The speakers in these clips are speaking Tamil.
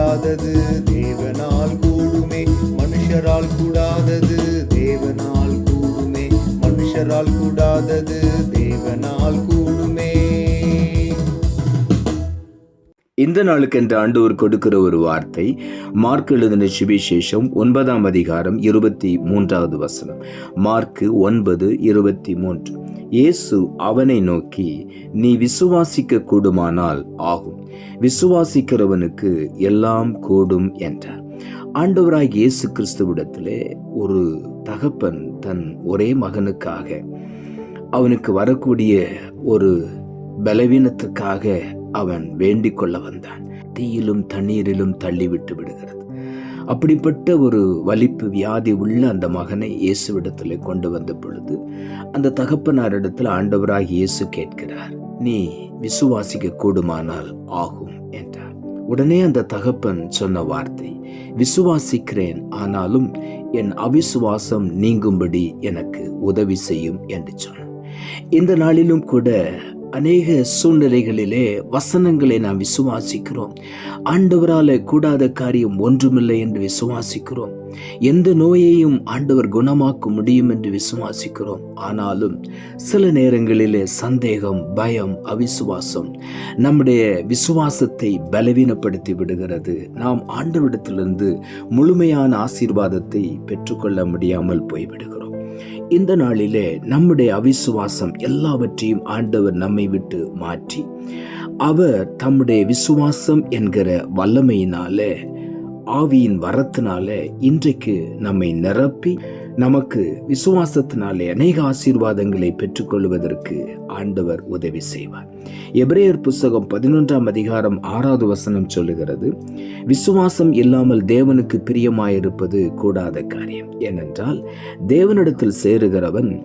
கூடாதது தேவனால் கூடுமே. மனுஷரால் கூடாதது தேவனால் கூடுமே. மனுஷரால் கூடாதது தேவனால் கூடுமே. இந்த நாளுக்கென்று ஆண்டவர் கொடுக்கிற ஒரு வார்த்தை மார்க் எழுதின சுவிசேஷம் ஒன்பதாம் அதிகாரம் இருபத்தி மூன்றாவது வசனம். மார்க்கு ஒன்பது இருபத்தி மூன்று. இயேசு அவனை நோக்கி நீ விசுவாசிக்க கூடுமானால் ஆகும். விசுவாசிக்கிறவனுக்கு எல்லாம் கூடும் என்றார். ஆண்டவராய் இயேசு கிறிஸ்துவிடத்திலே ஒரு தகப்பன் தன் ஒரே மகனுக்காக அவனுக்கு வரக்கூடிய ஒரு பலவீனத்துக்காக அவன் வேண்டிக் கொள்ள வந்தான். தீயிலும் தண்ணீரிலும் தள்ளிவிட்டு விடுகிறது. அப்படிப்பட்ட ஒரு வலிப்பு வியாதி உள்ள அந்த மகனை இயேசுவிடத்தில் கொண்டு வந்த பொழுது அந்த தகப்பனாரிடத்தில் ஆண்டவராக இயேசு கேட்கிறார் நீ விசுவாசிக்க கூடுமானால் ஆகும் என்றார். உடனே அந்த தகப்பன் சொன்ன வார்த்தை விசுவாசிக்கிறேன் ஆனாலும் என் அவிசுவாசம் நீங்கும்படி எனக்கு உதவி செய்யும் என்று சொன்னார் இந்த நாளிலும் கூட அநேக சூழ்நிலைகளிலே வசனங்களை நாம் விசுவாசிக்கிறோம். ஆண்டவரால் கூடாத காரியம் ஒன்றுமில்லை என்று விசுவாசிக்கிறோம். எந்த நோயையும் ஆண்டவர் குணமாக்க முடியும் என்று விசுவாசிக்கிறோம். ஆனாலும் சில நேரங்களிலே சந்தேகம் பயம் அவிசுவாசம் நம்முடைய விசுவாசத்தை பலவீனப்படுத்தி விடுகிறது. நாம் ஆண்டவரிடத்திலிருந்து முழுமையான ஆசீர்வாதத்தை பெற்றுக்கொள்ள முடியாமல் போய்விடுகிறோம். இந்த நாளிலே நம்முடைய அவிசுவாசம் எல்லாவற்றையும் ஆண்டவர் நம்மை விட்டு மாற்றி அவர் தம்முடைய விசுவாசம் என்கிற வல்லமையினாலே ஆவியின் வரத்தினால இன்றைக்கு நம்மை நிரப்பி நமக்கு விசுவாசத்தினாலே அநேக ஆசீர்வாதங்களை பெற்றுக்கொள்வதற்கு ஆண்டவர் உதவி செய்வார். எபிரேயர் புஸ்தகம் பதினொன்றாம் அதிகாரம் ஆறாவது வசனம் சொல்லுகிறது விசுவாசம் இல்லாமல் தேவனுக்கு பிரியமாயிருப்பது கூடாத காரியம். ஏனென்றால் தேவனிடத்தில் சேருகிறவன்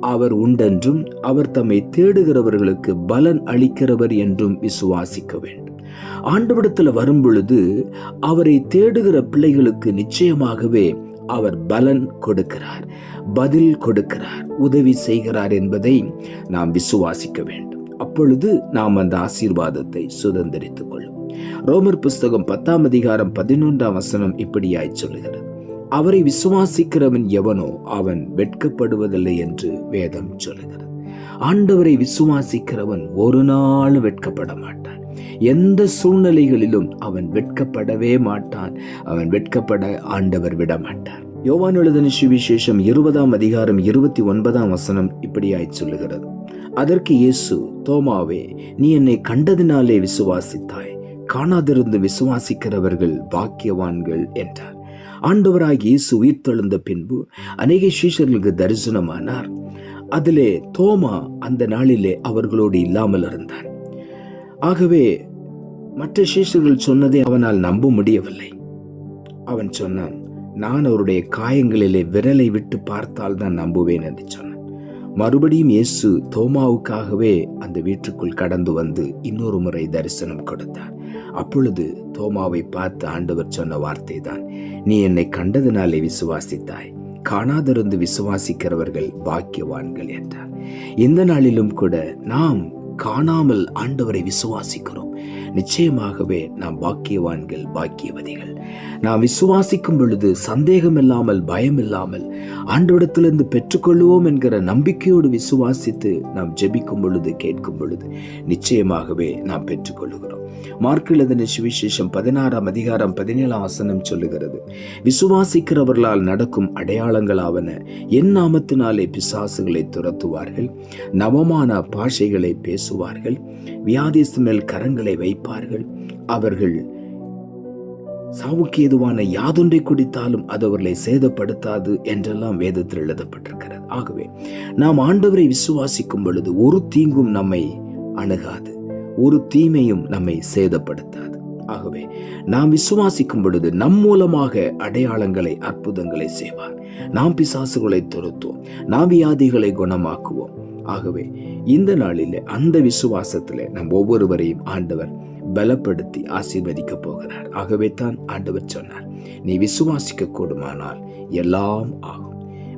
அவர் உண்டென்றும் அவர் தம்மை தேடுகிறவர்களுக்கு பலன் அளிக்கிறவர் என்றும் விசுவாசிக்க வேண்டும். ஆண்டவிடத்தில் வரும் பொழுது அவரை தேடுகிற பிள்ளைகளுக்கு நிச்சயமாகவே அவர் பலன் கொடுக்கிறார் பதில் கொடுக்கிறார் உதவி செய்கிறார் என்பதை நாம் விசுவாசிக்க வேண்டும். அப்பொழுது நாம் அந்த ஆசீர்வாதத்தை சுதந்திரித்துக் கொள்ளும். ரோமர் புஸ்தகம் பத்தாம் அதிகாரம் பதினொன்றாம் வசனம் இப்படியாய் சொல்லுகிறது. அவரை விசுவாசிக்கிறவன் எவனோ அவன் வெட்கப்படுவதில்லை என்று வேதம் சொல்லுகிறது. ஆண்டவரை விசுவாசிக்கிறவன் ஒரு நாள் வெட்கப்பட மாட்டான். எந்த சூழ்நிலைகளிலும் அவன் வெட்கப்படவே மாட்டான். அவன் வெட்கப்பட ஆண்டவர் விட மாட்டார் யோவான் எழுதின சுவிசேஷம் இருபதாம் அதிகாரம் இருபத்தி ஒன்பதாம் வசனம் இப்படியாய் சொல்லுகிறது. அதற்கு இயேசு தோமாவே நீ என்னை கண்டதினாலே விசுவாசித்தாய். காணாதிருந்து விசுவாசிக்கிறவர்கள் பாக்கியவான்கள் என்றார். ஆண்டவராக இயேசு உயிர்த்தெழுந்த பின்பு அநேக சீஷர்களுக்கு தரிசனமானார். அதிலே தோமா அந்த நாளிலே அவர்களோடு இல்லாமல் இருந்தான். ஆகவே மற்ற சீஷர்கள் சொன்னதை அவனால் நம்ப முடியவில்லை. அவன் சொன்னான் நான் அவருடைய காயங்களிலே விரலை விட்டு பார்த்தால் தான் நம்புவேன் என்று சொன்னான். மறுபடியும் இயேசு தோமாவுக்காகவே அந்த வீட்டுக்குள் கடந்து வந்து இன்னொரு முறை தரிசனம் கொடுத்தார். அப்பொழுது தோமாவை பார்த்து ஆண்டவர் சொன்ன வார்த்தை தான் நீ என்னை கண்டதினாலே விசுவாசித்தாய். காணாதிருந்து விசுவாசிக்கிறவர்கள் பாக்கியவான்கள் என்றார். இந்த நாளிலும் கூட நாம் காணாமல் ஆண்டவரை விசுவாசிக்கிறோம். நிச்சயமாகவே நாம் பாக்கியவான்கள் பாக்கியவதிகள். நாம் விசுவாசிக்கும் பொழுது சந்தேகம் இல்லாமல் பயம் இல்லாமல் ஆண்டவிடத்திலிருந்து பெற்றுக்கொள்வோம் என்கிற நம்பிக்கையோடு விசுவாசித்து நாம் ஜெபிக்கும் பொழுது கேட்கும் பொழுது நிச்சயமாகவே நாம் பெற்றுக்கொள்கிறோம் மார்க் சுவிசேஷம் பதினாறாம் அதிகாரம் பதினேழாம் வசனம் சொல்லுகிறது விசுவாசிக்கிறவர்களால் நடக்கும் அடையாளங்களாவன என் நாமத்தினாலே பிசாசுகளை துரத்துவார்கள் நவமான பாஷைகளை பேசுவார்கள் வியாதிஸ்து மேல் கரங்களை வைப்பார்கள் அவர்கள் சாவுக்கு ஏதுவான யாதொன்றை குடித்தாலும் அது அவர்களை சேதப்படுத்தாது என்றெல்லாம் வேதத்தில் எழுதப்பட்டிருக்கிறது. ஆகவே நாம் ஆண்டவரை விசுவாசிக்கும் பொழுது ஒரு தீங்கும் நம்மை அணுகாது ஒரு தீமையும் நம்மை சேதப்படுத்தாது. ஆகவே நாம் விசுவாசிக்கும் பொழுது நம் மூலமாக அடையாளங்களை அற்புதங்களை செய்வார். நாம் பிசாசுகளை துரத்துவோம் நாம் வியாதிகளை குணமாக்குவோம். ஆகவே இந்த நாளில் அந்த விசுவாசத்தில் நம் ஒவ்வொருவரையும் ஆண்டவர் பலப்படுத்தி ஆசீர்வதிக்க போகிறார். ஆகவே தான் ஆண்டவர் சொன்னார் நீ விசுவாசிக்க கூடுமானால் எல்லாம் ஆகும்.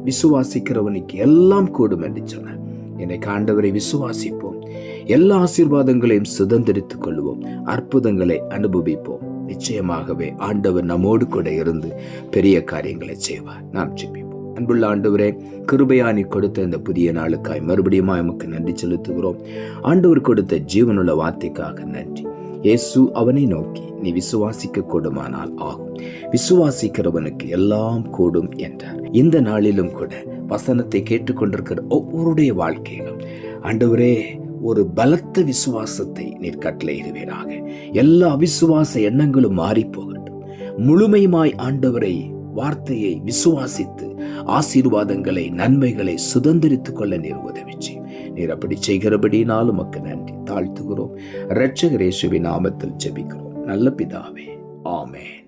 விசுவாசிக்கிறவனுக்கு எல்லாம் கூடும் என்று சொன்னார். என்னை ஆண்டவரை விசுவாசிப்போம். எல்லா ஆசீர்வாதங்களையும் சுதந்திரித்துக் கொள்வோம். அற்புதங்களை அனுபவிப்போம். நிச்சயமாகவே ஆண்டவர் நம்மோடு கூட இருந்து பெரிய காரியங்களை செய்வார். நாம் ஜெபிப்போம். அன்புள்ள ஆண்டவரே கிருபையானி கொடுத்த இந்த புதிய நாளுக்காய் மறுபடியும் எமக்கு நன்றி செலுத்துகிறோம். ஆண்டவர் கொடுத்த ஜீவனுள்ள வார்த்தைக்காக நன்றி. இயேசு அவனை நோக்கி நீ விசுவாசிக்க கூடுமானால் ஆகும் விசுவாசிக்கிறவனுக்கு எல்லாம் கூடும் என்றார். இந்த நாளிலும் கூட வசனத்தை கேட்டுக்கொண்டிருக்கிற ஒவ்வொருடைய வாழ்க்கையிலும் ஆண்டவரே ஒரு பலத்த விசுவாசத்தை நீர் கட்டளையிடுவீராக. எல்லா அவிசுவாச எண்ணங்களும் மாறி போகட்டும் முழுமையுமாய் ஆண்டவரை வார்த்தையை விசுவாசித்து ஆசீர்வாதங்களை நன்மைகளை சுதந்திரித்துக் கொள்ள நீர் உதவி செய்யும் நீர் அப்படி செய்கிறபடினாலும் உமக்கு நன்றி. தாழ்த்துகிறோம். இரட்சகரேசுவின் நாமத்தில் ஜெபிக்கிறோம். நல்ல பிதாவே. ஆமேன்.